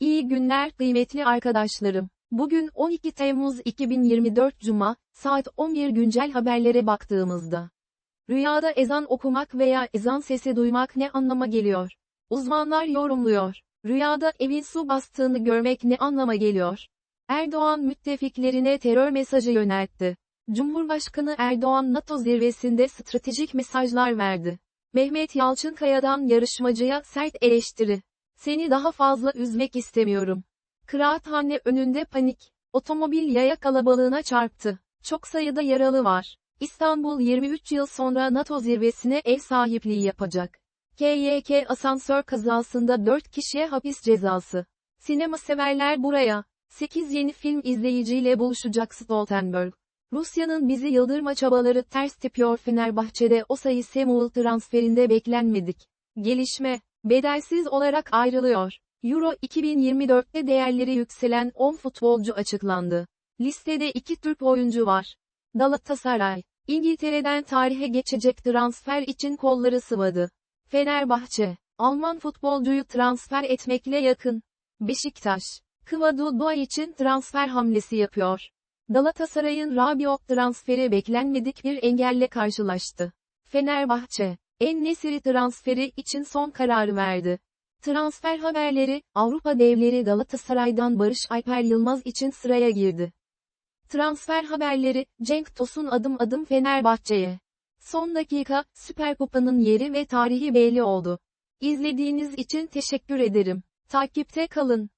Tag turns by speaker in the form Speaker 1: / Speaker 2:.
Speaker 1: İyi günler kıymetli arkadaşlarım. Bugün 12 Temmuz 2024 Cuma, saat 11 güncel haberlere baktığımızda. Rüyada ezan okumak veya ezan sesi duymak ne anlama geliyor? Uzmanlar yorumluyor. Rüyada evin su bastığını görmek ne anlama geliyor? Erdoğan müttefiklerine terör mesajı yöneltti. Cumhurbaşkanı Erdoğan NATO zirvesinde stratejik mesajlar verdi. Mehmet Yalçınkaya'dan yarışmacıya sert eleştiri. Seni daha fazla üzmek istemiyorum. Kıraathane önünde panik. Otomobil yaya kalabalığına çarptı. Çok sayıda yaralı var. İstanbul 23 yıl sonra NATO zirvesine ev sahipliği yapacak. KYK asansör kazasında 4 kişiye hapis cezası. Sinema severler buraya. 8 yeni film izleyiciyle buluşacak Stoltenberg. Rusya'nın bizi yıldırma çabaları ters tepiyor Fenerbahçe'de o sayı Samuel transferinde beklenmedik. Gelişme, bedelsiz olarak ayrılıyor. Euro 2024'te değerleri yükselen 10 futbolcu açıklandı. Listede 2 Türk oyuncu var. Galatasaray, İngiltere'den tarihe geçecek transfer için kolları sıvadı. Fenerbahçe, Alman futbolcuyu transfer etmekle yakın. Beşiktaş, Kıvadu Doğa için transfer hamlesi yapıyor. Galatasaray'ın Rabiot transferi beklenmedik bir engelle karşılaştı. Fenerbahçe, En-Nesyri transferi için son kararı verdi. Transfer haberleri, Avrupa devleri Galatasaray'dan Barış Alper Yılmaz için sıraya girdi. Transfer haberleri, Cenk Tosun adım adım Fenerbahçe'ye. Son dakika, Süper Kupa'nın yeri ve tarihi belli oldu. İzlediğiniz için teşekkür ederim. Takipte kalın.